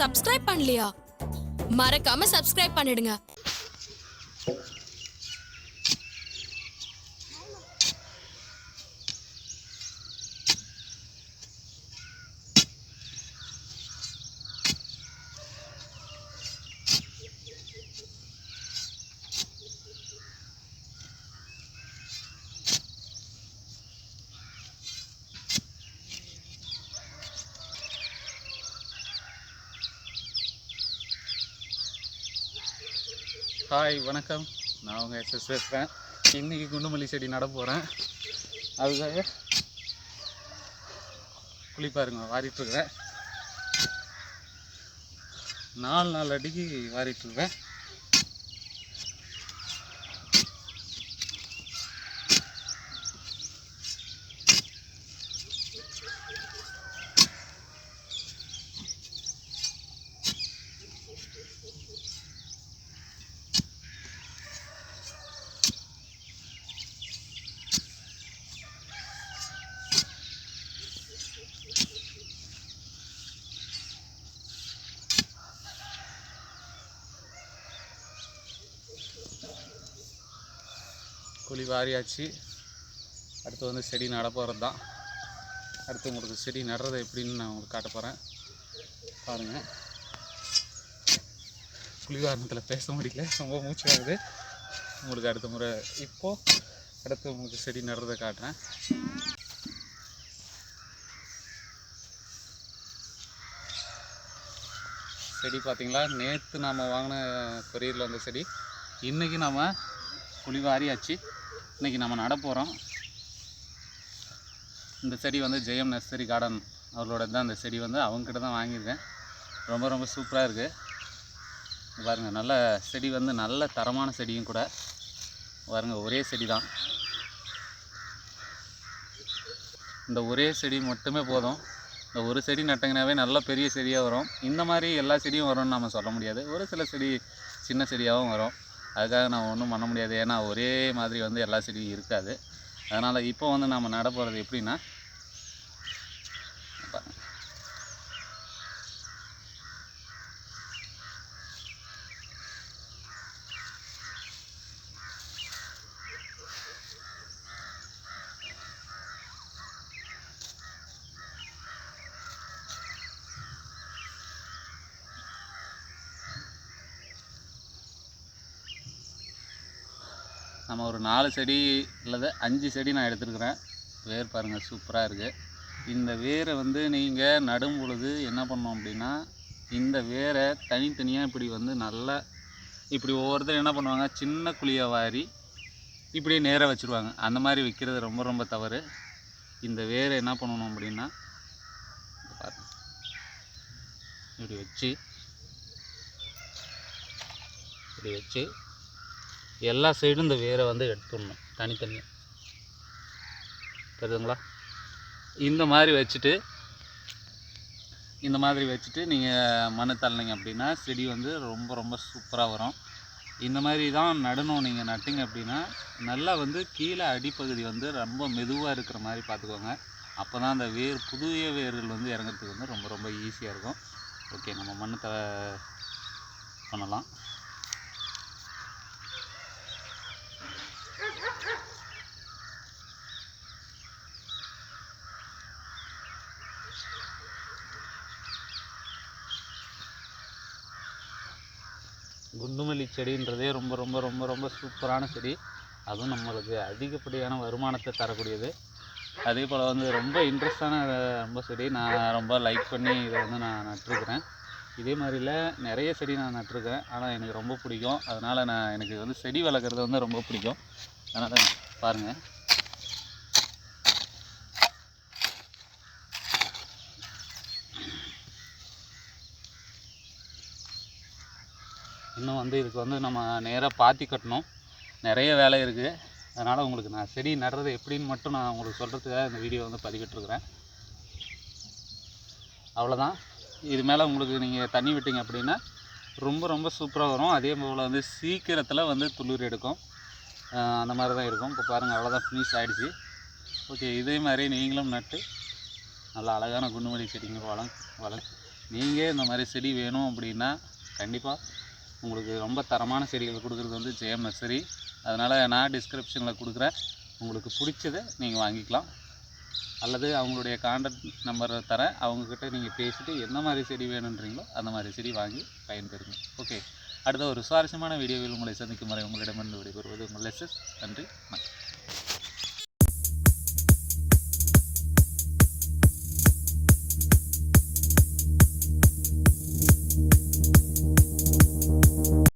Subscribe பண்ணலையா? மறக்காம subscribe பண்ணிடுங்க. ஹாய் வணக்கம். நான் உங்கள் எஸ்எஸ் பேசுகிறேன் இன்றைக்கி குண்டுமல்லி செடி நட போகிறேன் அதுக்காக குளிப்பாருங்க வாரிட்டுருக்குறேன். நாலு நாலு அடிக்கு வாரிட்டுருக்கேன் குழி வாரியாச்சு. அடுத்து வந்து செடி நட போகிறது தான் அடுத்து உங்களுக்கு செடி நடுறது எப்படின்னு நான் உங்களுக்கு காட்ட போகிறேன் பாருங்கள் குழி பேச முடியல. ரொம்ப மூச்சு உங்களுக்கு அடுத்த முறை இப்போது அடுத்து உங்களுக்கு செடி நடுறதை காட்டுறேன். செடி பார்த்திங்களா நேற்று நாம் வாங்கின கொரியரில் வந்த செடி. இன்றைக்கி நாம் குழிவாரியாச்சு இன்றைக்கி நம்ம நட போகிறோம் இந்த செடி வந்து ஜெயம் நர்சரி கார்டன் அவர்களோட தான் இந்த செடி வந்து அவங்கக்கிட்ட தான் வாங்கியிருக்கேன். ரொம்ப ரொம்ப சூப்பராக இருக்குது பாருங்கள் நல்ல செடி வந்து நல்ல தரமான செடியும் கூட. பாருங்கள் ஒரே செடி தான். இந்த ஒரே செடி மட்டுமே போதும். இந்த ஒரு செடி நட்டிங்கனாவே நல்ல பெரிய செடியாக வரும். இந்த மாதிரி எல்லா செடியும் வரும்னு நம்ம சொல்ல முடியாது. ஒரு சில செடி சின்ன செடியாகவும் வரும். அதுக்காக நான் ஒன்றும் பண்ண முடியாது. ஏன்னா ஒரே மாதிரி வந்து எல்லா செடியும் இருக்காது. அதனால் இப்போ வந்து நம்ம நட போகிறது எப்படின்னா நம்ம ஒரு நாலு செடி அல்லது அஞ்சு செடி நான் எடுத்துருக்குறேன். வேர் பாருங்கள் சூப்பராக இருக்குது இந்த வேரை வந்து நீங்கள் நடும் பொழுது என்ன பண்ணோம் அப்படின்னா இந்த வேரை தனித்தனியாக இப்படி வந்து நல்லா இப்படி ஒவ்வொருத்தரும் என்ன பண்ணுவாங்க சின்ன குழியை வாரி இப்படியே நேராக வச்சுருவாங்க. அந்த மாதிரி வைக்கிறது ரொம்ப ரொம்ப தவறு. இந்த வேரை என்ன பண்ணணும் அப்படின்னா பாருங்க இப்படி வச்சு இப்படி வச்சு எல்லா சைடும் இந்த வேரை வந்து எடுத்துடணும் தனித்தனியாக தெரியுதுங்களா இந்த மாதிரி வச்சுட்டு இந்த மாதிரி வச்சுட்டு நீங்கள் மண் தள்ளினீங்க அப்படின்னா செடி வந்து ரொம்ப ரொம்ப சூப்பராக வரும். இந்த மாதிரி தான் நடணும் நீங்கள் நட்டிங்க அப்படின்னா நல்லா வந்து கீழே அடிப்பகுதி வந்து ரொம்ப மெதுவாக இருக்கிற மாதிரி பார்த்துக்கோங்க. அப்போ தான் அந்த வேர் புதிய வேர்கள் வந்து இறங்குறதுக்கு வந்து ரொம்ப ரொம்ப ஈஸியாக இருக்கும். ஓகே நம்ம மண் த பண்ணலாம். குண்டுமல்லி செடின்றதே ரொம்ப ரொம்ப ரொம்ப ரொம்ப சூப்பரான செடி. அதுவும் நம்மளுக்கு அதிகப்படியான வருமானத்தை தரக்கூடியது. அதே போல் வந்து ரொம்ப இன்ட்ரெஸ்டான ரொம்ப செடி. நான் ரொம்ப லைக் பண்ணி இதை வந்து நான் நட்டிருக்கிறேன். இதே மாதிரில நிறைய செடி நான் நட்டிருக்கேன் ஆனால் எனக்கு ரொம்ப பிடிக்கும். அதனால் நான் எனக்கு வந்து செடி வளர்க்குறது வந்து ரொம்ப பிடிக்கும். அதனால் பாருங்கள் இன்னும் வந்து இதுக்கு வந்து நம்ம நேராக பாத்தி கட்டணும். நிறைய வேலை இருக்குது அதனால் உங்களுக்கு நான் செடி நடுறது எப்படின்னு மட்டும் நான் உங்களுக்கு சொல்கிறதுக்காக இந்த வீடியோ வந்து பதிவிட்டுருக்குறேன். அவ்வளோதான் இது மேலே உங்களுக்கு நீங்கள் தண்ணி விட்டீங்க அப்படின்னா ரொம்ப ரொம்ப சூப்பராக வரும். அதே போல் வந்து சீக்கிரத்தில் வந்து துளிர் எடுக்கும். அந்த மாதிரி தான் இருக்கும். இப்போ பாருங்கள் அவ்வளோதான் ஃபினிஷ் ஆகிடுச்சு ஓகே இதே மாதிரி நீங்களும் நட்டு நல்லா அழகான குண்டுமல்லி செடிங்க வளம் வள நீங்கள் இந்த மாதிரி செடி வேணும் அப்படின்னா கண்டிப்பாக உங்களுக்கு ரொம்ப தரமான செடிகள் கொடுக்குறது வந்து ஜெயம் நர்சரி அதனால் நான் டிஸ்கிரிப்ஷனில் கொடுக்குறேன். உங்களுக்கு பிடிச்சதை நீங்கள் வாங்கிக்கலாம். அல்லது அவங்களுடைய காண்டக்ட் நம்பரை தரேன். அவங்கக்கிட்ட நீங்கள் பேசிவிட்டு என்ன மாதிரி செடி வேணுன்றீங்களோ அந்த மாதிரி செடி வாங்கி பயன்பெறுங்க. ஓகே அடுத்த ஒரு சுவாரஸ்யமான வீடியோவில் உங்களை சந்திக்கும் வரை உங்களிடமிருந்து விடைபெறுவது உங்கள் லெசஸ் நன்றி. வணக்கம்.